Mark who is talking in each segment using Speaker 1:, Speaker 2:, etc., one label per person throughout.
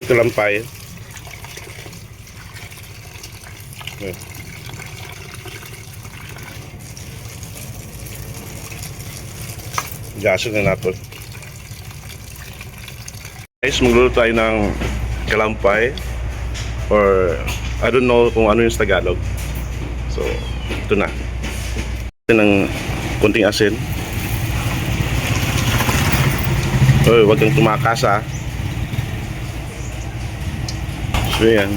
Speaker 1: Ito lang pa eh. Eh. Gaso na natin. Guys, magluluto tayo ng kalampay or I don't know kung ano yung Tagalog. So, ito na. Ito ng kunting asin. Oy, wag kang tumakas ah. So, yan.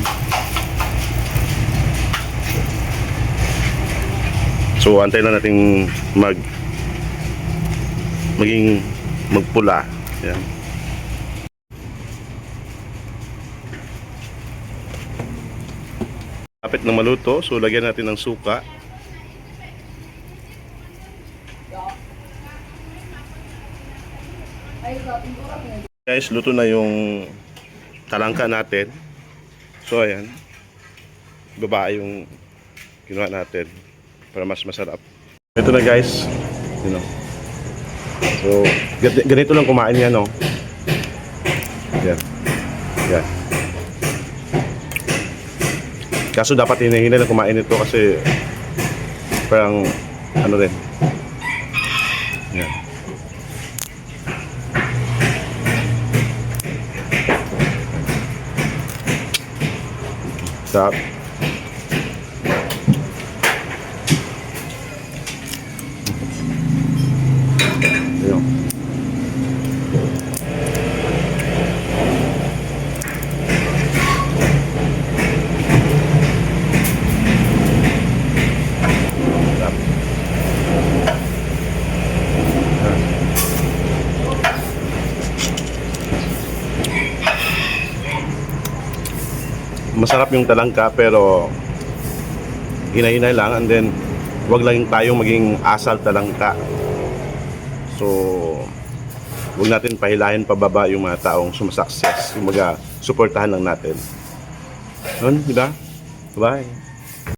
Speaker 1: So, antay na natin mag maging magpula. Yan. Kapit na maluto, so lagyan natin ng suka. Guys, luto na yung talangka natin. So, ayan. Baba yung ginawa natin para mas masarap. Ito na guys. You know. So, gan- ganito lang kumain yan, no? Yan. Yan. Kaso dapat hinahinay na kumain ito kasi parang ano rin. Yan. stop. Masarap yung talangka pero hinay-hinay lang and then wag lang tayong maging asal talangka. So, huwag natin pahilahin pababa yung mga taong sumasakses. Yung mga suportahan lang natin. Yun, di ba? Bye.